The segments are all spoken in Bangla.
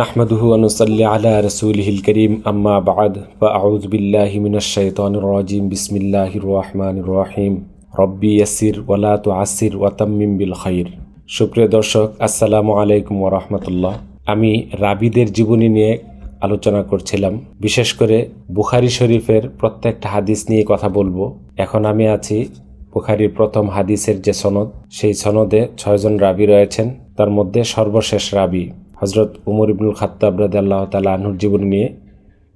নাহমাদুহু ونصلي আলা رسوله الكريم আম্মা بعد বা আউজ من الشيطان الرجيم. بسم الله রহিম الرحيم. ربي ওয়ালা ولا আসির وتمم বিল খৈর সুপ্রিয় দর্শক, আসসালামু আলাইকুম ওরহমতুল্লাহ আমি রাবিদের জীবনী নিয়ে আলোচনা করছিলাম। বিশেষ করে বুখারি শরীফের প্রত্যেকটা হাদিস নিয়ে কথা বলব। এখন আমি আছি বুখারির প্রথম হাদিসের যে সনদ, সেই সনদে ছয়জন রাবি রয়েছেন। তার মধ্যে সর্বশেষ রাবি হজরত উমর ইবনুল খাত্তাব রাদ আল্লাহ তালা আনহুর জীবনী নিয়ে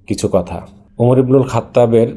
কিছু কথা। উমর ইবনুল খাত্তাবের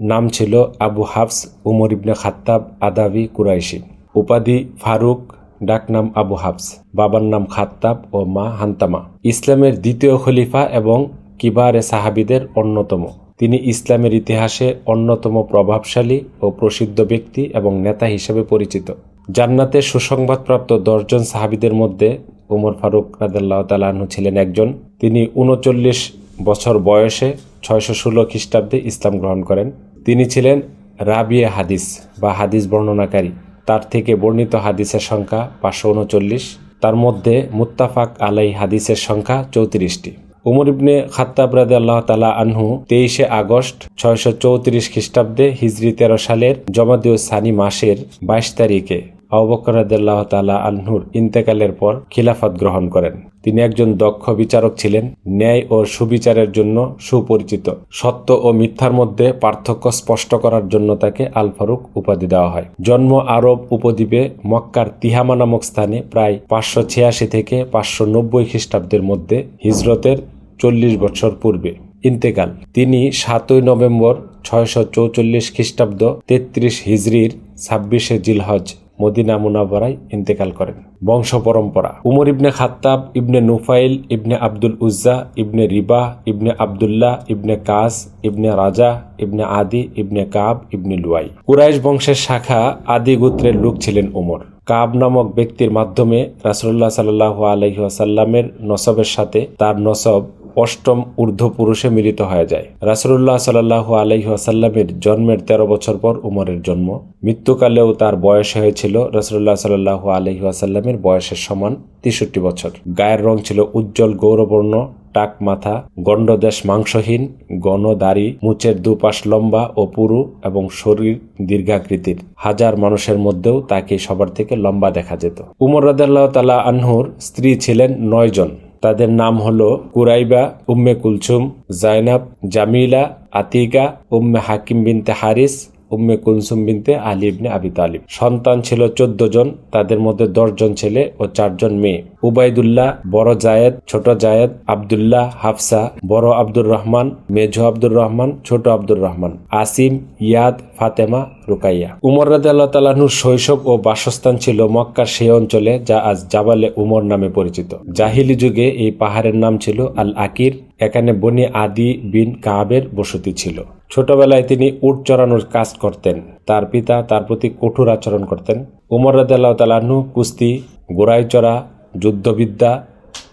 নাম ছিল আবু হাফস উমর ইবনে খাত্তাব আদাবি কুরাইশি। উপাধি ফারুক, ডাকনাম আবু হাফস। বাবার নাম খাত্তাব ও মা হান্তামা। ইসলামের দ্বিতীয় খলিফা এবং কিবারে সাহাবিদের অন্যতম। তিনি ইসলামের ইতিহাসে অন্যতম প্রভাবশালী ও প্রসিদ্ধ ব্যক্তি এবং নেতা হিসেবে পরিচিত। জান্নাতে সুসংবাদপ্রাপ্ত দশজন সাহাবিদের মধ্যে উমর ফারুক রাদাল্লাহ তালাহু ছিলেন একজন। তিনি উনচল্লিশ বছর বয়সে ছয়শো ষোলো খ্রিস্টাব্দে ইসলাম গ্রহণ করেন। তিনি ছিলেন রাবিয়ে হাদিস বা হাদিস বর্ণনাকারী। তার থেকে বর্ণিত হাদিসের সংখ্যা পাঁচশো উনচল্লিশ। তার মধ্যে মুত্তাফাক আলাই হাদিসের সংখ্যা চৌত্রিশটি। উমর ইবনে খাত্তাব রাদে আল্লাহ তালা আনহু তেইশে আগস্ট ছয়শো চৌত্রিশ খ্রিস্টাব্দে হিজরি তেরো সালের জমাদিউ সানি মাসের বাইশ তারিখে আবকর রাদিয়াল্লাহ তালা ইন্তেকালের পর খিলাফত গ্রহণ করেন। তিনি একজন দক্ষ বিচারক ছিলেন, ন্যায় ও সুবিচারের জন্য সুপরিচিত। সত্য ও মিথ্যার মধ্যে পার্থক্য স্পষ্ট করার জন্য তাকে আল ফারুক উপাধি দেওয়া হয়। জন্ম আরব উপদ্বীপে মক্কার তিহামা নামক স্থানে প্রায় পাঁচশো ছিয়াশি থেকে পাঁচশো নব্বই খ্রিস্টাব্দের মধ্যে হিজরতের চল্লিশ বছর পূর্বে ইন্তেকাল। তিনি সাতই নভেম্বর ছয়শো চৌচল্লিশ খ্রিস্টাব্দ তেত্রিশ হিজরির ছাব্বিশে জিলহজ মদিনা মুনাবরায় ইন্তেকাল করেন। বংশ পরম্পরা। উমর ইবনে খাত্তাব, ইবনে নুফাইল, ইবনে আব্দুল উজ্জা, ইবনে রিবা, ইবনে আবদুল্লাহ, ইবনে কাস, ইবনে রাজা, ইবনে আদি, ইবনে কাব, ইবনে লুয়াই। কুরাইশ বংশের শাখা আদি গোত্রের লোক ছিলেন উমর। কাব নামক ব্যক্তির মাধ্যমে রাসুল্লাহ সাল্লাহ আলহিহাসাল্লামের নসবের সাথে তার নসব অষ্টম ঊর্ধ্ব পুরুষে মিলিত হয়ে যায়। রাসুল্লাহ সাল্লাহ আলহি আসাল্লামের জন্মের তেরো বছর পর উমরের জন্ম। মৃত্যুকালেও তার বয়স হয়েছিল রাসুল্লাহ সাল্লাহ আলহি আসাল্লামের বয়সের সমান তেষট্টি বছর। গায়ের রং ছিল উজ্জ্বল গৌরবর্ণ, টাক মাথা, গণ্ডদেশ মাংসহীন গণদাড়ি মুচের দুপাশ লম্বা ও পুরু এবং শরীর দীর্ঘাকৃতির। হাজার মানুষের মধ্যেও তাকে সবার থেকে লম্বা দেখা যেত। উমর রাদাল্লাহ তালা আনহুর স্ত্রী ছিলেন নয় জন। তাদের নাম হল কুরাইবা, উম্মে কুলসুম, জাইনাব, জামিলা, আতিকা, উম্মে হাকিম বিনতে হারিস, উম্মে কুলসুম বিনতে আলী ইবনে আবি তালিব। সন্তান ছিল চোদ্দ জন, তাদের মধ্যে দশ জন ছেলে ও চারজন মেয়ে। উবাইদুল্লাহ, বড় জায়েদ, ছোট জায়েদ, আবদুল্লাহ, হাফসা, বড় আব্দুর রহমান, মেঝো আব্দুর রহমান, ছোট আব্দুর রহমান, আসিম, ইয়াদ, ফাতেমা, রুকাইয়া। উমর আল্লাহ শৈশব ও বাসস্থান ছিল মক্কার সেই অঞ্চলে যা আজ জাবালে উমর নামে পরিচিত। জাহিলি যুগে এই পাহাড়ের নাম ছিল আল আকির এখানে বনি আদি বিন কাহাবের বসতি ছিল। ছোটবেলায় তিনি উট চড়ানোর কাজ করতেন, তার পিতা তার প্রতি কঠোর আচরণ করতেন। উমর তালাহু কুস্তি গোড়াই চড়া যুদ্ধবিদ্যা,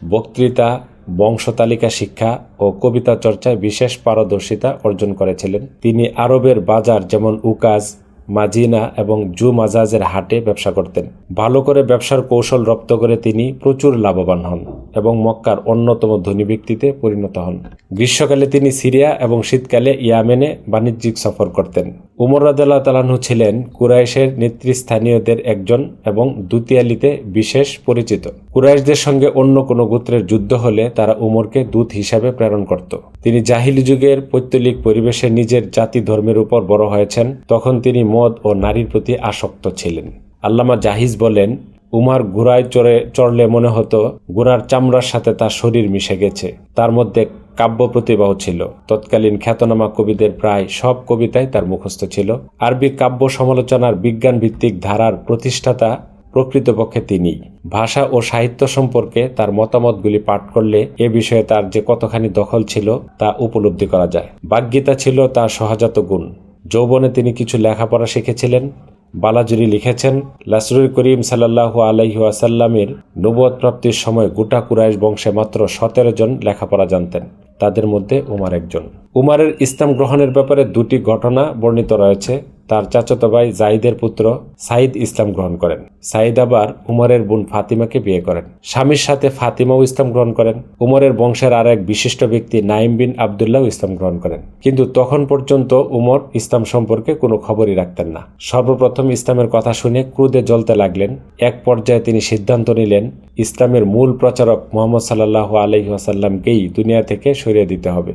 বক্তৃতা, বংশতালিকা শিক্ষা ও কবিতা চর্চায় বিশেষ পারদর্শিতা অর্জন করেছিলেন। তিনি আরবের বাজার যেমন উকাজ, মাজিনা এবং জু মাজাজের হাটে ব্যবসা করতেন। ভালো করে ব্যবসার কৌশল রপ্ত করে তিনি প্রচুর লাভবান হন এবং মক্কার অন্যতম ধনী ব্যক্তিতে পরিণত হন। গ্রীষ্মকালে তিনি সিরিয়া এবং শীতকালে ইয়ামেনে বাণিজ্যিক সফর করতেন। উমর রাদাল্লাহ তালাহু ছিলেন কুরাইশের নেতৃস্থানীয়দের একজন এবং দুতিয়ালিতে বিশেষ পরিচিত। কুরাইশদের সঙ্গে অন্য কোনো গোত্রের যুদ্ধ হলে তারা উমরকে দূত হিসাবে প্রেরণ করত। তিনি জাহিলি যুগের পৈতলিক পরিবেশে নিজের জাতি ধর্মের উপর বড় হয়েছেন। তখন তিনি মদ ও নারীর প্রতি আসক্ত ছিলেন। আল্লামা জাহিজ বলেন, উমার ঘোড়ায় চড়ে, চড়লে মনে হতো ঘোড়ার চামড়ার সাথে তার শরীর মিশে গেছে। তার মধ্যে কাব্য প্রতিভাও ছিল। তৎকালীন খ্যাতনামা কবিদের প্রায় সব কবিতায় তার মুখস্থ ছিল। আরবি কাব্য সমালোচনার বিজ্ঞান ভিত্তিক ধারার প্রতিষ্ঠাতা প্রকৃতপক্ষে তিনি। ভাষা ও সাহিত্য সম্পর্কে তার মতামতগুলি পাঠ করলে এ বিষয়ে তার যে কতখানি দখল ছিল তা উপলব্ধি করা যায়। বাগ্যিতা ছিল তার সহজাত গুণ। যৌবনে তিনি কিছু লেখাপড়া শিখেছিলেন। বালাজুরি লিখেছেন লাসরুল করিম সাল্লাহ আলহি আসাল্লামের নবদ প্রাপ্তির সময় গোটা কুরাইশ বংশে মাত্র সতেরো জন লেখাপড়া জানতেন, তাদের মধ্যে উমার একজন। উমারের ইসলাম গ্রহণের ব্যাপারে দুটি ঘটনা বর্ণিত রয়েছে। তার চাচাতো ভাই জাইদের পুত্র সাইদ ইসলাম গ্রহণ করেন। সাইদ আবার উমরের বোন ফাতিমাকে বিয়ে করেন। স্বামীর সাথে ফাতিমাও ইসলাম গ্রহণ করেন। উমরের বংশের আর এক বিশিষ্ট ব্যক্তি নাইম বিন আবদুল্লাহ ইসলাম গ্রহণ করেন। কিন্তু তখন পর্যন্ত উমর ইসলাম সম্পর্কে কোনো খবরই রাখতেন না। সর্বপ্রথম ইসলামের কথা শুনে ক্রুদে জ্বলতে লাগলেন। এক পর্যায়ে তিনি সিদ্ধান্ত নিলেন, ইসলামের মূল প্রচারক মোহাম্মদ সাল্লাহ আলহি আসাল্লামকেই দুনিয়া থেকে সরিয়ে দিতে হবে।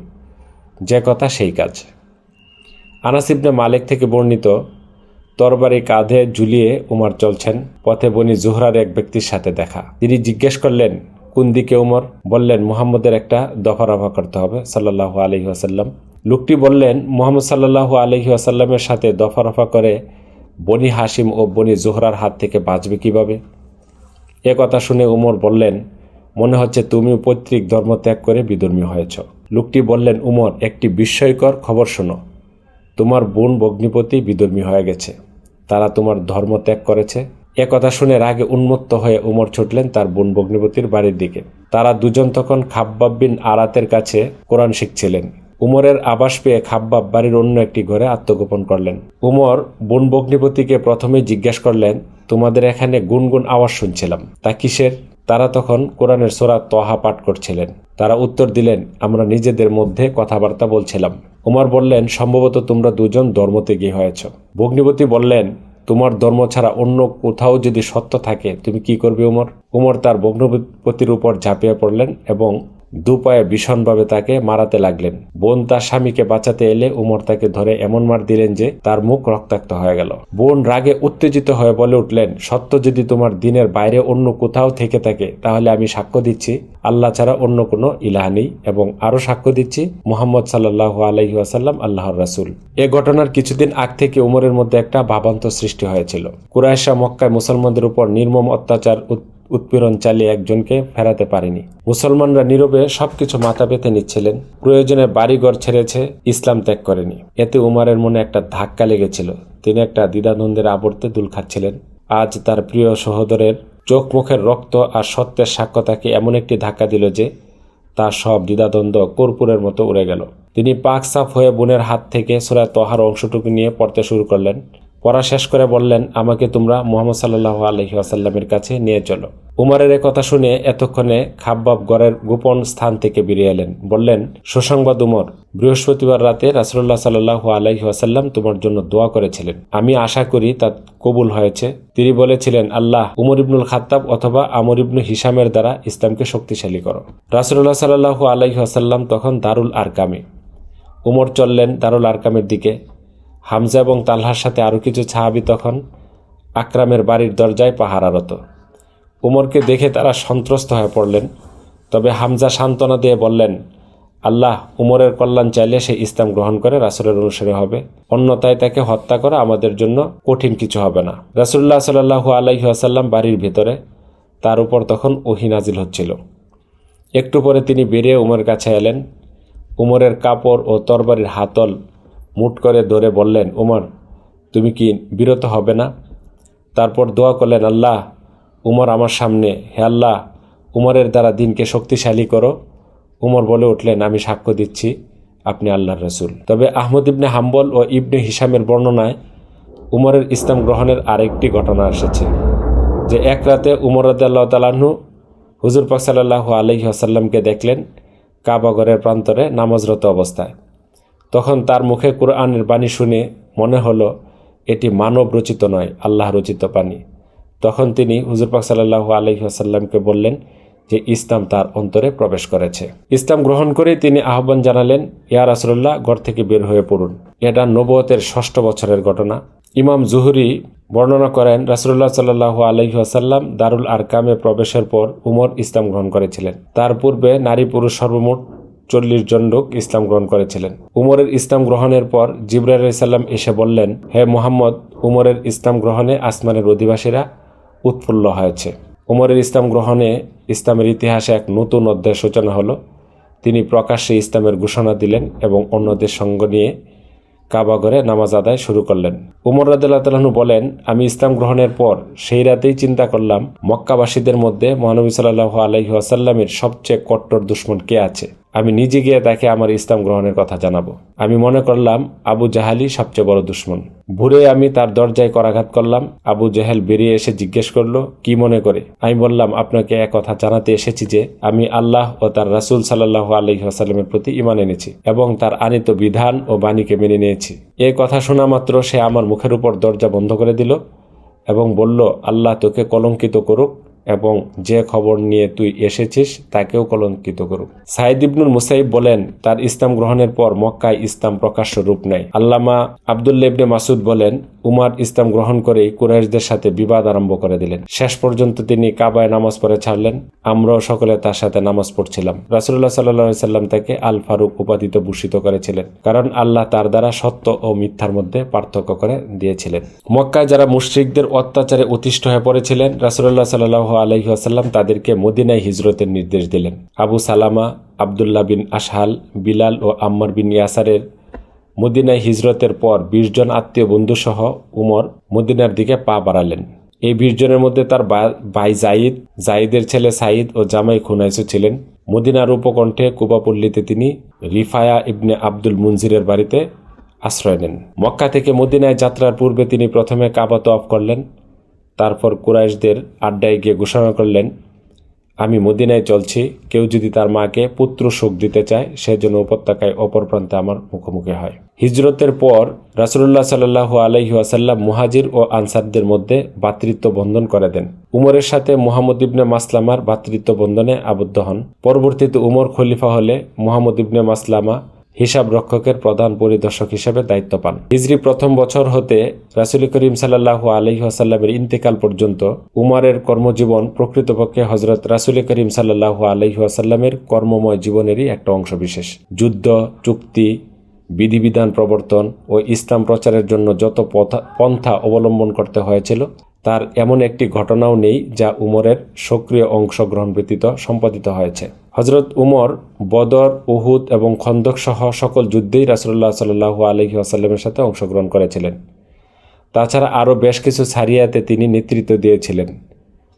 যে কথা সেই কাজ। আনাসিবনে মালিক থেকে বর্ণিত, তরবারি কাঁধে ঝুলিয়ে উমর চলছেন, পথে বনি জোহরার এক ব্যক্তির সাথে দেখা। তিনি জিজ্ঞেস করলেন, কোন দিকে উমর? বললেন, মুহাম্মদের একটা দফা রফা করতে হবে সাল্লাহ আলহি আসাল্লাম লোকটি বললেন, মোহাম্মদ সাল্লাহ আলহি আসাল্লামের সাথে দফা রফা করে বনি হাসিম ও বনি জোহরার হাত থেকে বাঁচবে কীভাবে? এ কথা শুনে উমর বললেন, মনে হচ্ছে তুমিও পৈতৃক ধর্ম ত্যাগ করে বিধর্মী হয়েছ। লোকটি বললেন, উমর, একটি বিস্ময়কর খবর শোনো। তোমার বোন বগ্নিপতি বিধর্মী হয়ে গেছে। তারা তোমার ধর্ম ত্যাগ করেছে। এ কথা শুনে রাগে উন্মত্ত হয়ে উমর ছুটলেন তার বোন বগ্নিপতির বাড়ির দিকে। তারা দুজন তখন খাব্বাব বিন আরাতের কাছে কোরআন শিখছিলেন। উমরের আবাস পেয়ে খাব্বাব বাড়ির অন্য একটি ঘরে আত্মগোপন করলেন। উমর বোন বগ্নিপতিকে প্রথমে জিজ্ঞেস করলেন, তোমাদের এখানে গুনগুন আওয়াজ শুনছিলাম। তা কিসের? তারা তখন কোরআনের সোরা তহা পাঠ করছিলেন। তারা উত্তর দিলেন, আমরা নিজেদের মধ্যে কথাবার্তা বলছিলাম। উমর বললেন, সম্ভবত তোমরা দুজন ধর্মত্যাগী হয়েছ। ভগ্নিপতি বললেন, তোমার ধর্ম ছাড়া অন্য কোথাও যদি সত্য থাকে, তুমি কি করবে উমর উমর তার ভগ্নপতির উপর ঝাঁপিয়ে পড়লেন এবং দুপায়ে ভীষণভাবে তাকে মারাতে লাগলেন। বোন তার স্বামীকে বাঁচাতে এলে উমর তাকে ধরে এমন মার দিলেন যে তার মুখ রক্তাক্ত হয়ে গেল। বোন রাগে উত্তেজিত হয়ে বলে উঠলেন, সত্য যদি তোমার দিনের বাইরে অন্য কোথাও থেকে থাকে, তাহলে আমি সাক্ষ্য দিচ্ছি। আল্লাহ ছাড়া অন্য কোনো ইলাহ নেই এবং আরও সাক্ষ্য দিচ্ছি, মোহাম্মদ সাল্লাহ আলহি আসাল্লাম আল্লাহর রাসুল। এ ঘটনার কিছুদিন আগ থেকে উমরের মধ্যে একটা ভাবান্ত সৃষ্টি হয়েছিল। কুরাইশা মক্কায় মুসলমানদের উপর নির্মম অত্যাচার উৎপীড়ন চালিয়ে একজনকে ফেরাতে পারেনি। মুসলমানরা নীরবে সবকিছু মাথা পেতে নিচ্ছিলেন। প্রয়োজনে বাড়িঘর ছেড়েছে, ইসলাম ত্যাগ করেনি। এতে উমারের মনে একটা ধাক্কা লেগেছিল। তিনি একটা দ্বিধাদ্বন্দ্বের আবর্তে দুল খাচ্ছিলেন। আজ তার প্রিয় সহোদরের চোখ মুখের রক্ত আর সত্যের সাক্ষ্য তাকে এমন একটি ধাক্কা দিল যে তার সব দ্বিধাদ্বন্দ্ব কর্পূরের মতো উড়ে গেল। তিনি পাক সাফ হয়ে বোনের হাত থেকে সুরায় তহার অংশটুকু নিয়ে পড়তে শুরু করলেন। পড়া শেষ করে বললেন, আমাকে তোমরা মোহাম্মদ সাল্লাহ আলহি আসাল্লামের কাছে নিয়ে চলো। উমারের কথা শুনে এতক্ষণে খাব্বাব গড়ের গোপন স্থান থেকে বেরিয়ে এলেন। বললেন, সুসংবাদ উমর, বৃহস্পতিবার রাতে রাসুল্লাহ সাল্লাহ আলহি আসাল্লাম তোমার জন্য দোয়া করেছিলেন। আমি আশা করি তা কবুল হয়েছে। তিনি বলেছিলেন, আল্লাহ, উমর ইবনুল খাত্তাব অথবা আমর ইবনু হিসামের দ্বারা ইসলামকে শক্তিশালী করো। রাসুল্লাহ সাল্লাহ আলহি আসাল্লাম তখন দারুল আরকামে। উমর চললেন দারুল আরকামের দিকে। হামজা এবং তালহার সাথে আরও কিছু ছাহাবি তখন আকরামের বাড়ির দরজায় পাহারারত উমরকে দেখে তারা সন্ত্রস্ত হয়ে পড়লেন। তবে হামজা সান্ত্বনা দিয়ে বললেন, আল্লাহ উমরের কল্যাণ চাইলে সে ইসলাম গ্রহণ করে, রাসুলের অনুসারে হবে। অন্যতায় তাকে হত্যা করা আমাদের জন্য কঠিন কিছু হবে না। রাসুল্লাহ সাল্লাহু আলাইহি আসাল্লাম বাড়ির ভেতরে তার উপর তখন ওহিনাজিল হচ্ছিল। একটু পরে তিনি বেরিয়ে উমরের কাছে এলেন। উমরের কাপড় ও তরবারির হাতল মুট করে ধরে বললেন, উমর, তুমি কি বিরত হবে না? তারপর দোয়া করলেন, আল্লাহ, উমর আমার সামনে, হে আল্লাহ, উমরের দ্বারা দিনকে শক্তিশালী করো। উমর বলে উঠলেন, আমি সাক্ষ্য দিচ্ছি, আপনি আল্লাহর রসুল। তবে আহমদ ইবনে হাম্বল ও ইবনে হিসামের বর্ণনায় উমরের ইসলাম গ্রহণের আরেকটি ঘটনা এসেছে, যে এক রাতে উমর রদাল্লাহ তালাহু হুজুর পাক সাল্লাহ আলহি আসাল্লামকে দেখলেন কাবাগরের প্রান্তরে নামাজরত অবস্থায়। তখন তার মুখে কোরআনের বাণী শুনে মনে হলো, এটি মানব রচিত নয়, আল্লাহ রচিত বাণী। তখন তিনি হুজুর পাক সাল্লাহ আলহিহাসাল্লামকে বললেন যে, ইসলাম তার অন্তরে প্রবেশ করেছে। ইসলাম গ্রহণ করে তিনি আহ্বান জানালেন, ইয়া রাসুল্লাহ ঘর থেকে বের হয়ে পড়ুন। এটা নবতের ষষ্ঠ বছরের ঘটনা। ইমাম জুহুরি বর্ণনা করেন রাসুল্লাহ সাল্লাহ আলহিহাসাল্লাম দারুল আরকামে প্রবেশের পর উমর ইসলাম গ্রহণ করেছিলেন। তার পূর্বে নারী পুরুষ সর্বমোট চল্লিশ জন লোক ইসলাম গ্রহণ করেছিলেন। উমরের ইসলাম গ্রহণের পর জিব্রাহ সাল্লাম এসে বললেন, হে মোহাম্মদ, উমরের ইসলাম গ্রহণে আসমানের অধিবাসীরা উৎফুল্ল হয়েছে। উমরের ইসলাম গ্রহণে ইসলামের ইতিহাসে এক নতুন অধ্যায় সূচনা হলো। তিনি প্রকাশ্যে ইসলামের ঘোষণা দিলেন এবং অন্যদের সঙ্গ নিয়ে কাবাগরে নামাজ আদায় শুরু করলেন। উমর রাদু বলেন, আমি ইসলাম গ্রহণের পর সেই রাতেই চিন্তা করলাম, মক্কাবাসীদের মধ্যে মহানবী সাল্লাহ আলহি আসাল্লামের সবচেয়ে কট্টর দুশ্মন কে আছে? আমি নিজে গিয়ে তাকে আমার ইসলাম গ্রহণের কথা জানাব। আমি মনে করলাম, আবু জাহালি সবচেয়ে বড় দুশ্মন। ভুরে আমি তার দরজায় করাঘাত করলাম। আবু জাহেল বেরিয়ে এসে জিজ্ঞেস করল, কি মনে করে? আমি বললাম, আপনাকে এক কথা জানাতে এসেছি যে, আমি আল্লাহ ও তার রাসুল সাল্লাহ আলহিহাসাল্লামের প্রতি ইমান এনেছি এবং তার আনিত বিধান ও বাণীকে মেনে নিয়েছি। এ কথা শোনা মাত্র সে আমার মুখের উপর দরজা বন্ধ করে দিল এবং বলল, আল্লাহ তোকে কলঙ্কিত করুক এবং যে খবর নিয়ে তুই এসেছিস তাকেও কলঙ্কিত করুক। সাইদ ইবনুল মুসাইব বলেন, তার ইসলাম গ্রহণের পর মক্কায় ইসলাম প্রকাশ্য রূপ নেয় আল্লামা আবদুল্লা ইবনে মাসুদ বলেন, উমার ইসলাম গ্রহণ করেই কুরাইশদের সাথে বিবাদ আরম্ভ করে দিলেন। শেষ পর্যন্ত তিনি কাবায় নামাজ পড়ে ছাড়লেন। আমরাও সকলে তার সাথে নামাজ পড়ছিলাম। রাসুল্লাহ সাল্লাহ সাল্লাম তাকে আল ফারুক উপাধিতে ভূষিত করেছিলেন, কারণ আল্লাহ তার দ্বারা সত্য ও মিথ্যার মধ্যে পার্থক্য করে দিয়েছিলেন। মক্কায় যারা মুশ্রিকদের অত্যাচারে অতিষ্ঠ হয়ে পড়েছিলেন রাসুল্লাহ সাল্লাহ আলহিহাসাল্লাম তাদেরকে মদিনায় হিজরতের নির্দেশ দিলেন। আবু সালামা, আবদুল্লাহ বিন আশহাল, বিলাল ও আম্মার বিন ইয়াসারের মদিনায় হিজরতের পর বিশ জন আত্মীয় বন্ধুসহ উমর মদিনার দিকে পা বাড়ালেন। এই বিশ জনের মধ্যে তার ভাই জাইদ, জাইদের ছেলে সাইদ ও জামাই খুনাইসু ছিলেন। মদিনার উপকণ্ঠে কুবাপল্লীতে তিনি রিফায়া ইবনে আব্দুল মুনজিরের বাড়িতে আশ্রয় নেন। মক্কা থেকে মদিনায় যাত্রার পূর্বে তিনি প্রথমে কাবাত অফ করলেন। তারপর কুরাইশদের আড্ডায় গিয়ে ঘোষণা করলেন, আমি মদিনায় চলছি, কেউ যদি তার মাকে পুত্র সুখ দিতে চায় সেজন্য উপত্যকায় অপর প্রান্তে আমার মুখোমুখি হয়। হিজরতের পর রাসুল্লাহ সাল্লাহ আলহি আসাল্লাম মুহাজির ও আনসারদের মধ্যে ভাতৃত্ব বন্ধন করে দেন। উমরের সাথে মোহাম্মদ ইবনে মাসলামার ভাতৃত্ব বন্ধনে আবদ্ধ হন। পরবর্তীতে উমর খলিফা হলে মোহাম্মদ ইবনে মাসলামা হিসাব রক্ষকের প্রধান পরিদর্শক হিসেবে দায়িত্ব পান। হিজরি প্রথম বছর হতে রাসুল করিম সাল্লাহ আলহি আসাল্লামের ইন্তেকাল পর্যন্ত উমারের কর্মজীবন প্রকৃতপক্ষে হজরত রাসুল করিম সাল্লাহ আলহি আসাল্লামের কর্মময় জীবনেরই একটা অংশ বিশেষ। যুদ্ধ, চুক্তি, বিধিবিধান প্রবর্তন ও ইসলাম প্রচারের জন্য যত পন্থা অবলম্বন করতে হয়েছিল, তার এমন একটি ঘটনাও নেই যা উমরের সক্রিয় অংশগ্রহণ ব্যতীত সম্পাদিত হয়েছে। হজরত উমর, বদর, উহুদ এবং খন্দক সহ সকল যুদ্ধেই রাসুল্লাহ সাল্লু আলহি আসাল্লামের সাথে অংশগ্রহণ করেছিলেন। তাছাড়া আরও বেশ কিছু সারিয়াতে তিনি নেতৃত্ব দিয়েছিলেন।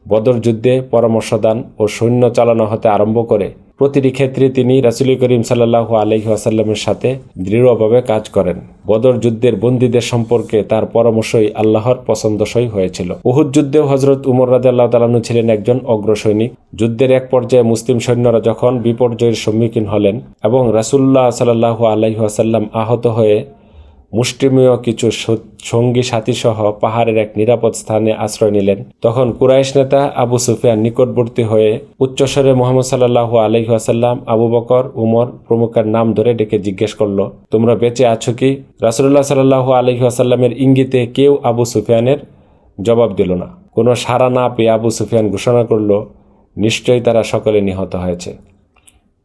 বদর যুদ্ধে পরামর্শদান ও সৈন্য চালানো হতে আরম্ভ করে প্রতিটি ক্ষেত্রে তিনি রাসুল করিম সাল্লাহ আলহি আসাল্লামের সাথে দৃঢ়ভাবে কাজ করেন। বদর যুদ্ধের বন্দীদের সম্পর্কে তার পরামর্শই আল্লাহর পছন্দসই হয়েছিল। উহুদ যুদ্ধেও হজরত উমর রাজা আল্লাহ তালানু ছিলেন একজন অগ্রসৈনিক। যুদ্ধের এক পর্যায়ে মুসলিম সৈন্যরা যখন বিপর্যয়ের সম্মুখীন হলেন এবং রাসুল্লাহ সাল্লাহ আলহি আসাল্লাম আহত হয়ে মুষ্টিমীয় কিছু সঙ্গী সাথীসহ পাহাড়ের এক নিরাপদ স্থানে আশ্রয় নিলেন। তখন কুরাইশ নেতা আবু সুফিয়ান নিকটবর্তী হয়ে উচ্চস্বরে মোহাম্মদ সাল্লাহ আলহিহাসাল্লাম আবু বকর, উমর প্রমুখের নাম ধরে ডেকে জিজ্ঞেস করল, তোমরা বেঁচে আছো কি? রাসুল্লাহ সাল্লাহ আলহিহাসাল্লামের ইঙ্গিতে কেউ আবু সুফিয়ানের জবাব দিল না। কোনো সাড়া না পেয়ে আবু সুফিয়ান ঘোষণা করল, নিশ্চয়ই তারা সকলে নিহত হয়েছে।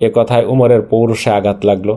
এ কথায় উমরের পৌরুষে আঘাত লাগল।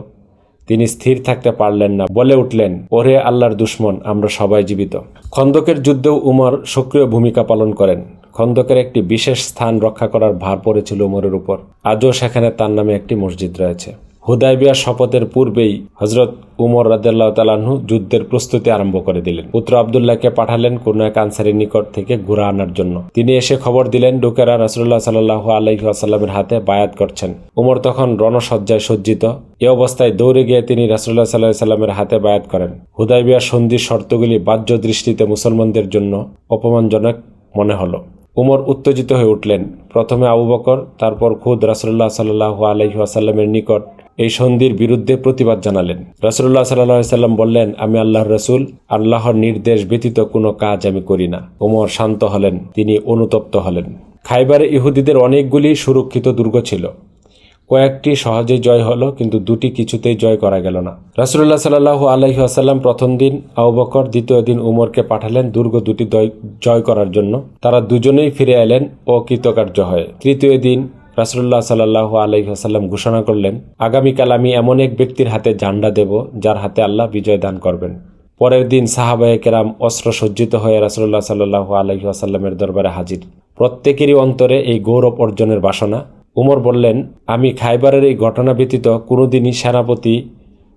তিনি স্থির থাকতে পারলেন না, বলে উঠলেন, ওরে আল্লাহর দুশ্মন, আমরা সবাই জীবিত। খন্দকের যুদ্ধেও উমর সক্রিয় ভূমিকা পালন করেন। খন্দকের একটি বিশেষ স্থান রক্ষা করার ভার পড়েছিল উমরের উপর। আজও সেখানে তার নামে একটি মসজিদ রয়েছে। হুদাইবিয়া শপথের পূর্বেই হজরত উমর রাজ্লাহ তালাহু যুদ্ধের প্রস্তুতি আরম্ভ করে দিলেন। পুত্র আবদুল্লাহকে পাঠালেন কোন এক আনসারের নিকট থেকে ঘুরা আনার জন্য। তিনি এসে খবর দিলেন, ডুকেরা রাসুল্লাহ সাল্লাহ আলহিহাসাল্লামের হাতে বায়াত করছেন। উমর তখন রণসজ্জায় সজ্জিত। এ অবস্থায় দৌড়ে গিয়ে তিনি রাসুল্লাহ সাল্লাহ সাল্লামের হাতে বায়াত করেন। হুদাইবিয়া সন্ধির শর্তগুলি বাহ্য দৃষ্টিতে মুসলমানদের জন্য অপমানজনক মনে হলো। উমর উত্তেজিত হয়ে উঠলেন। প্রথমে আবু বকর, তারপর খুদ রাসুল্লাহ সাল্লাহ আলহিহাসাল্লামের নিকট এই সন্ধির বিরুদ্ধে প্রতিবাদ জানালেন। রসুল্লাহ সাল্লাম বললেন, আমি আল্লাহর রসুল, আল্লাহর নির্দেশ ব্যতীত কোনো কাজ আমি করি না। ওমর শান্ত হলেন, তিনি অনুতপ্ত হলেন। খাইবারে ইহুদিদের অনেকগুলি সুরক্ষিত দুর্গ ছিল। কয়েকটি সহজেই জয় হলো, কিন্তু দুটি কিছুতেই জয় করা গেল না। রাসুল্লাহ সাল্লাহ আলহি আসাল্লাম প্রথম দিন আউবকর দ্বিতীয় দিন উমরকে পাঠালেন দুর্গ দুটি জয় করার জন্য। তারা দুজনেই ফিরে এলেন অকৃতকার্য হয়ে। তৃতীয় দিন রাসুল্লাহ সাল্লাহ আলহিহাসাল্লাম ঘোষণা করলেন, আগামীকাল আমি এমন এক ব্যক্তির হাতে জান্ডা দেব, যার হাতে আল্লাহ বিজয় দান করবেন। পরের দিন সাহাবায়ে কেরাম অস্ত্র সজ্জিত হয়ে রাসুল্লাহ সাল্লাহ আলহিহাসাল্লামের দরবারে হাজির। প্রত্যেকেরই অন্তরে এই গৌরব অর্জনের বাসনা। উমর বললেন, আমি খাইবারের এই ঘটনা ব্যতীত কোনোদিনই সেনাপতি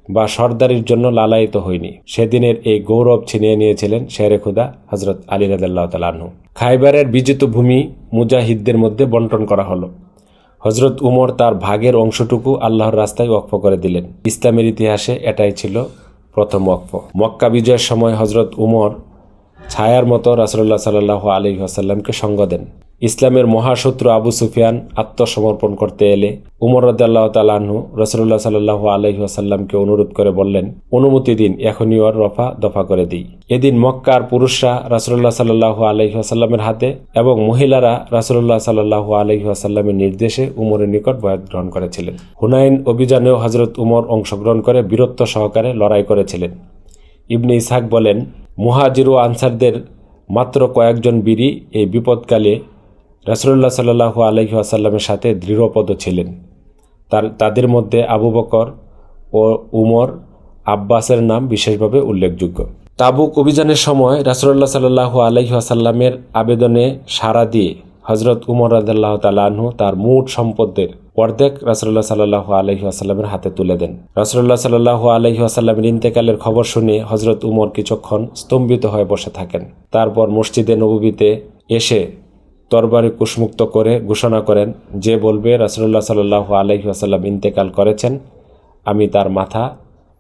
বা সর্দারির জন্য লালায়িত হইনি। সেদিনের এই গৌরব ছিনিয়ে নিয়েছিলেন শেরে খুদা হজরত আলী রাদাল্লাহ তালাহু খাইবারের বিজিত ভূমি মুজাহিদদের মধ্যে বন্টন করা হলো। হজরত উমর তার ভাগের অংশটুকু আল্লাহর রাস্তায় ওয়াকফ করে দিলেন। ইসলামের ইতিহাসে এটাই ছিল প্রথম ওয়াকফ। মক্কা বিজয়ের সময় হজরত উমর ছায়ার মতো রাসুল্লাহ সাল্লাহ আলী আসাল্লামকে সঙ্গ দেন। ইসলামের মহাশত্রু আবু সুফিয়ান আত্মসমর্পণ করতে এলে উমর রদাল্লাহ তালাহু রসুল্লাহ সাল্লাহ আলহি আসাল্লামকে অনুরোধ করে বললেন, অনুমতি দিন, এখনই ওর রফা দফা করে দিই। এদিন মক্কার পুরুষরা রাসুল্লাহ সাল্লাহ আলহি আসাল্লামের হাতে এবং মহিলারা রাসুল্লাহ সাল্লাহ আলহি আসাল্লামের নির্দেশে উমরের নিকট বয়াত গ্রহণ করেছিলেন। হুনাইন অভিযানেও হজরত উমর অংশগ্রহণ করে বীরত্ব সহকারে লড়াই করেছিলেন। ইবনে ইসহাক বলেন, মুহাজির ও আনসারদের মাত্র কয়েকজন বীরই এই বিপদকালে রাসুল্লাহ সাল্লাহু আলহি আসাল্লামের সাথে দৃঢ়পদ ছিলেন। তার, তাদের মধ্যে আবু বকর ও উমর আব্বাসের নাম বিশেষভাবে উল্লেখযোগ্য। তাবুক অভিযানের সময় রাসুল্লাহ সাল্লাহু আলহি আসাল্লামের আবেদনে সাড়া দিয়ে হজরত উমর রাদাল্লাহ তালাহু তার মোট সম্পদের অর্ধেক রাসুল্লাহ সাল্লাহ আলহি আসাল্লামের হাতে তুলে দেন। রাসুল্লাহ সাল্লাহ আলহি আসাল্লামের ইন্তেকালের খবর শুনে হজরত উমর কিছুক্ষণ স্তম্ভিত হয়ে বসে থাকেন। তারপর মসজিদে নবীতে এসে তরবারি কুশমুক্ত করে ঘোষণা করেন, যে বলবে রাসুল্লাহ সাল্লাহ আলহি আসাল্লাম ইন্তেকাল করেছেন, আমি তার মাথা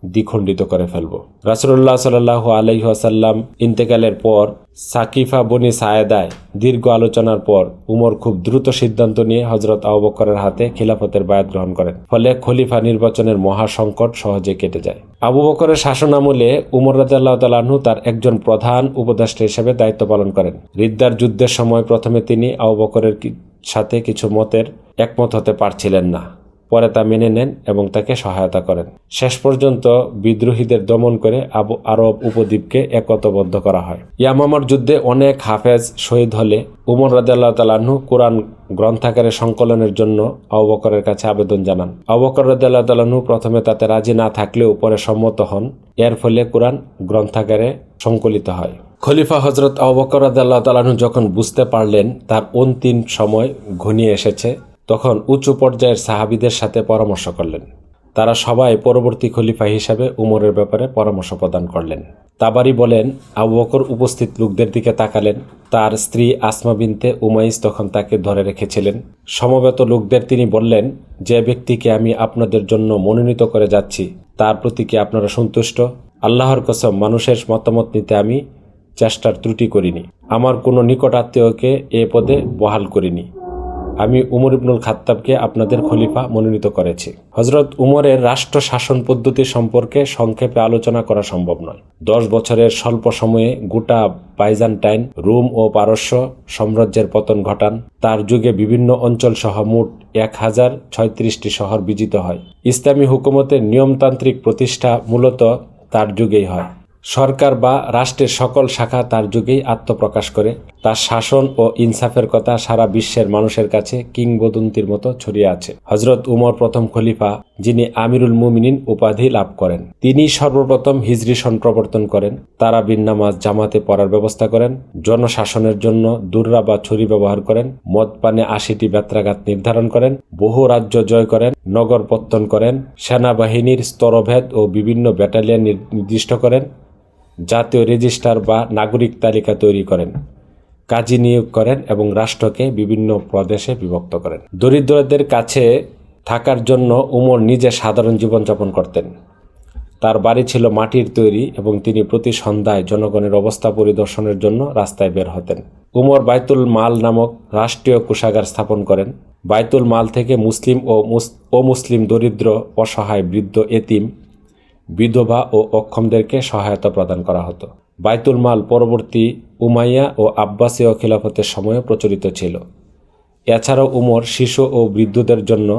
দ্বিখণ্ডিত করে ফেলব। রাসুল্লাহ সাল্লাহ আলহি আসাল্লাম ইন্তেকালের পর সাকিফা বনি সায়েদায় দীর্ঘ আলোচনার পর উমর খুব দ্রুত সিদ্ধান্ত নিয়ে হজরত আবুবকরের হাতে খিলাফতের বায়াত গ্রহণ করেন। ফলে খলিফা নির্বাচনের মহাসংকট সহজে কেটে যায়। আবু বকরের শাসনামলে উমর রাজাল্লাহ তালাহু তার একজন প্রধান উপদেষ্টা হিসেবে দায়িত্ব পালন করেন। রিদ্দার যুদ্ধের সময় প্রথমে তিনি আবু বকরের সাথে কিছু মতের একমত হতে পারছিলেন না। পরে তা মেনে নেন এবং তাকে সহায়তা করেন। শেষ পর্যন্ত বিদ্রোহীদের দমন করে আবু আরব উপদ্বীপকে একতবদ্ধ করা হয়। ইয়ামামার যুদ্ধে অনেক হাফেজ শহীদ হলে উমর রাজাল্লাহ তালাহু কোরআন গ্রন্থাকারে সংকলনের জন্য আবকরের কাছে আবেদন জানান। আবকর রাজাল্লাহ তালাহু প্রথমে তাতে রাজি না থাকলেও পরে সম্মত হন। এর ফলে কোরআন গ্রন্থাকারে সংকলিত হয়। খলিফা হজরত আবকর রাজাল্লাহ তালাহু যখন বুঝতে পারলেন, তার অন্তিম সময় ঘনিয়ে এসেছে। তখন উঁচু পর্যায়ের সাহাবিদের সাথে পরামর্শ করলেন। তারা সবাই পরবর্তী খলিফা হিসাবে উমরের ব্যাপারে পরামর্শ প্রদান করলেন। তাবারি বলেন, আবু বকর উপস্থিত লোকদের দিকে তাকালেন। তার স্ত্রী আসমা বিনতে উমাইস তখন তাকে ধরে রেখেছিলেন। সমবেত লোকদের তিনি বললেন, যে ব্যক্তিকে আমি আপনাদের জন্য মনোনীত করে যাচ্ছি, তার প্রতি কি আপনারা সন্তুষ্ট? আল্লাহর কসম, মানুষের মতামত নিতে আমি চেষ্টার ত্রুটি করিনি। আমার কোনো নিকট আত্মীয়কে এ পদে বহাল করিনি। আমি উমর ইবনুল খাত্তাবকে আপনাদের খলিফা মনোনীত করেছি। হজরত উমরের রাষ্ট্র শাসন পদ্ধতি সম্পর্কে সংক্ষেপে আলোচনা করা সম্ভব নয়। দশ বছরের স্বল্প সময়ে গোটা বাইজান্টাইন, রোম ও পারস্য সাম্রাজ্যের পতন ঘটান। তার যুগে বিভিন্ন অঞ্চল সহ মোট এক হাজার ছয়ত্রিশটি শহর বিজিত হয়। ইসলামী হুকুমতের নিয়মতান্ত্রিক প্রতিষ্ঠা মূলত তার যুগেই হয়। সরকার বা রাষ্ট্রের সকল শাখা তার যুগেই আত্মপ্রকাশ করে। তার শাসন ও ইনসাফের কথা সারা বিশ্বের মানুষের কাছে কিংবদন্তির মতো ছড়িয়ে আছে। হজরত উমর প্রথম খলিফা, যিনি আমিরুল মুমিনিন উপাধি লাভ করেন। তিনি সর্বপ্রথম হিজরি সন প্রবর্তন করেন। তারা বিন্নামাজ জামাতে পড়ার ব্যবস্থা করেন। জনশাসনের জন্য দুর্রা বা ছুরি ব্যবহার করেন। মদ পানে আশিটি বেত্রাঘাত নির্ধারণ করেন। বহু রাজ্য জয় করেন। নগর পত্তন করেন। সেনাবাহিনীর স্তরভেদ ও বিভিন্ন ব্যাটালিয়ন নির্দিষ্ট করেন। জাতীয় রেজিস্টার বা নাগরিক তালিকা তৈরি করেন, কাজী নিয়োগ করেন এবং রাষ্ট্রকে বিভিন্ন প্রদেশে বিভক্ত করেন। দরিদ্রদের কাছে থাকার জন্য উমর নিজে সাধারণ জীবনযাপন করতেন। তার বাড়ি ছিল মাটির তৈরি এবং তিনি প্রতি সন্ধ্যায় জনগণের অবস্থা পরিদর্শনের জন্য রাস্তায় বের হতেন। উমর বাইতুল মাল নামক রাষ্ট্রীয় কোষাগার স্থাপন করেন। বাইতুল মাল থেকে মুসলিম ও অমুসলিম দরিদ্র, অসহায়, বৃদ্ধ, এতিম বিধবা ও অক্ষমদেরকে সহায়তা প্রদান করা হতো। বাইতুল মাল পরবর্তী উমাইয়া ও আব্বাসীয় খিলাফতের সময়ে প্রচলিত ছিল। এছাড়াও উমর শিশু ও বৃদ্ধদের জন্য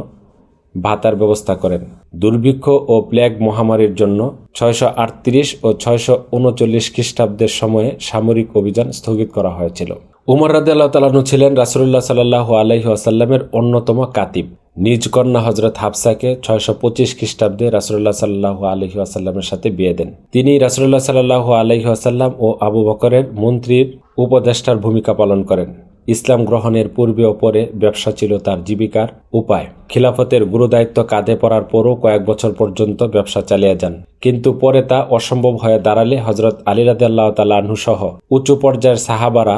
ভাতার ব্যবস্থা করেন। দুর্ভিক্ষ ও প্লেগ মহামারীর জন্য ছয়শো আটত্রিশ ও ছয়শো উনচল্লিশ খ্রিস্টাব্দের সময়ে সামরিক অভিযান স্থগিত করা হয়েছিল। উমর তালাহু ছিলেন রাসুল্লাহ সাল্লাহ আলহি আসাল্লামের অন্যতম কাতিব। নিজ কন্যা হজরত হাফসাকে ছয়শো পঁচিশ খ্রিস্টাব্দে রাসুল্লাহ সাল্লাহ আলহি আসাল্লামের সাথে বিয়ে দেন। তিনি রাসুল্লাহ সাল্লাহ আলহি আসাল্লাম ও আবু বকরের মন্ত্রীর উপদেষ্টার ভূমিকা পালন করেন। ইসলাম গ্রহণের পূর্বে ও পরে ব্যবসা ছিল তার জীবিকার উপায়। খিলাফতের গুরুদায়িত্ব কাঁধে পড়ার পরও কয়েক বছর পর্যন্ত ব্যবসা চালিয়ে যান। কিন্তু পরে তা অসম্ভব হয়ে দাঁড়ালে হজরত আলী রাদিয়াল্লাহ তালাহু সহ উঁচু পর্যায়ের সাহাবারা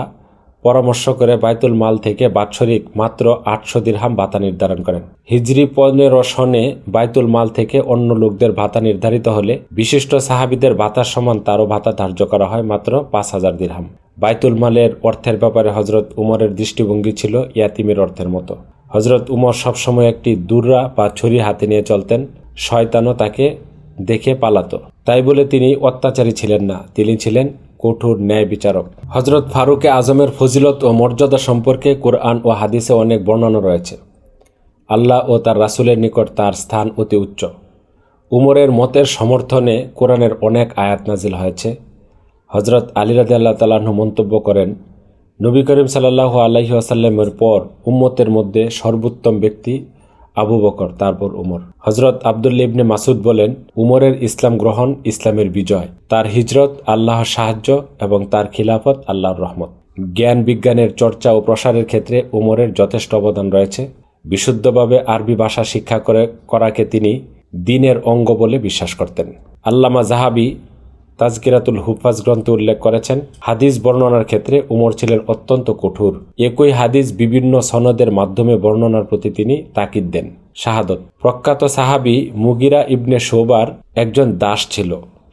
পরামর্শ করে বাইতুল মাল থেকে বাৎসরিক মাত্র আটশো দিরহাম ভাতা নির্ধারণ করেন। হিজরি পনেরো সনে বাইতুল মাল থেকে অন্য লোকদের ভাতা নির্ধারিত হলে বিশিষ্ট সাহাবিদের ভাতার সমান তারও ভাতা ধার্য করা হয় মাত্র পাঁচ হাজার দিরহাম। বাইতুল মালের অর্থের ব্যাপারে হজরত উমরের দৃষ্টিভঙ্গি ছিল ইয়াতিমের অর্থের মতো। হজরত উমর সবসময় একটি দুর্রা বা ছুরি হাতে নিয়ে চলতেন, শয়তানও তাকে দেখে পালাতো। তাই বলে তিনি অত্যাচারী ছিলেন না, তিনি ছিলেন কঠোর ন্যায় বিচারক। হজরত ফারুকে আজমের ফজিলত ও মর্যাদা সম্পর্কে কোরআন ও হাদিসে অনেক বর্ণনা রয়েছে। আল্লাহ ও তার রাসূলের নিকট তার স্থান অতি উচ্চ। উমরের মতের সমর্থনে কোরআনের অনেক আয়াত নাজিল হয়েছে। হজরত আলী রাজি আল্লাহ তালাহ মন্তব্য করেন, নবী করিম সাল্লাহ আলাইহি আসাল্লামের পর উম্মতের মধ্যে সর্বোত্তম ব্যক্তি আবু বকর, তারপর উমর। হজরত আবদুল্লা ইবনে মাসুদ বলেন, উমরের ইসলাম গ্রহণ ইসলামের বিজয়। তার হিজরত আল্লাহর সাহায্য এবং তার খিলাফত আল্লাহর রহমত। জ্ঞান বিজ্ঞানের চর্চা ও প্রসারের ক্ষেত্রে উমরের যথেষ্ট অবদান রয়েছে। বিশুদ্ধভাবে আরবি ভাষা শিক্ষা করে করাকে তিনি দিনের অঙ্গ বলে বিশ্বাস করতেন। আল্লামা জাহাবি তাজকিরাতুল হুফাজ গ্রন্থে উল্লেখ করেছেন, হাদিস বর্ণনার ক্ষেত্রে উমর ছিলেন অত্যন্ত কঠোর। একই হাদিস বিভিন্ন সনদের মাধ্যমে বর্ণনার প্রতি তিনি তাকিদ দেন। শাহাদত। প্রখ্যাত সাহাবি মুগিরা ইবনে শোবার একজন দাস ছিল।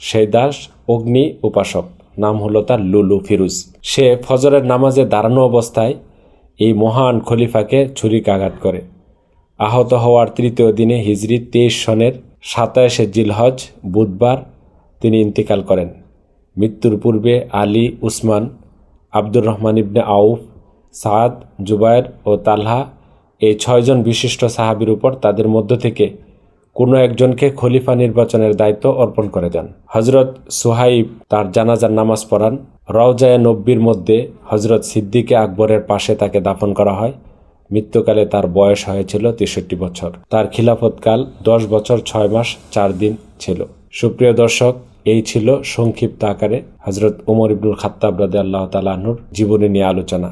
সেই দাস অগ্নি উপাসক, নাম হলো তার লুলু ফিরুজ। সে ফজরের নামাজে দাঁড়ানো অবস্থায় এই মহান খলিফাকে ছুরিকাঘাত করে। আহত হওয়ার তৃতীয় দিনে হিজরি তেইশ সনের সাতাশে জিলহজ বুধবার তিনি ইন্তেকাল করেন। মৃত্যুর পূর্বে আলী, উসমান, আব্দুর রহমান ইবনে আউফ, সাদ জুবায়ের ও তালহা এই ছয়জন বিশিষ্ট সাহাবির উপর তাদের মধ্য থেকে কোনো একজনকে খলিফা নির্বাচনের দায়িত্ব অর্পণ করে যান। হজরত সুহাইব তার জানাজার নামাজ পড়ান। রওজায় নব্বির মধ্যে হজরত সিদ্দিকে আকবরের পাশে তাকে দাফন করা হয়। মৃত্যুকালে তার বয়স হয়েছিল তেষট্টি বছর। তার খিলাফতকাল দশ বছর ছয় মাস চার দিন ছিল। সুপ্রিয় দর্শক এই ছিল সংক্ষিপ্ত আকারে হজরত উমর ইবনুল খাত্তাব রাদে আল্লাহ তালাহুর জীবনী নিয়ে আলোচনা।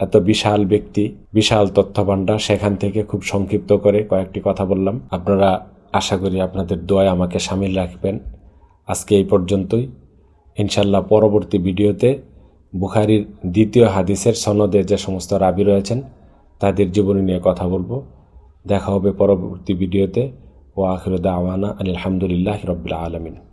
এত বিশাল ব্যক্তি, বিশাল তথ্য ভাণ্ডার সেখান থেকে খুব সংক্ষিপ্ত করে কয়েকটি কথা বললাম। আপনারা আশা করি আপনাদের দোয়ায় আমাকে সামিল রাখবেন। আজকে এই পর্যন্তই। ইনশাল্লাহ পরবর্তী ভিডিওতে বুখারির দ্বিতীয় হাদিসের সনদে যে সমস্ত রাবি রয়েছেন, তাদের জীবনী নিয়ে কথা বলব। দেখা হবে পরবর্তী ভিডিওতে। ও আখিরুদ্দা আওয়ানা আলহামদুলিল্লাহ রবিল আলমিন।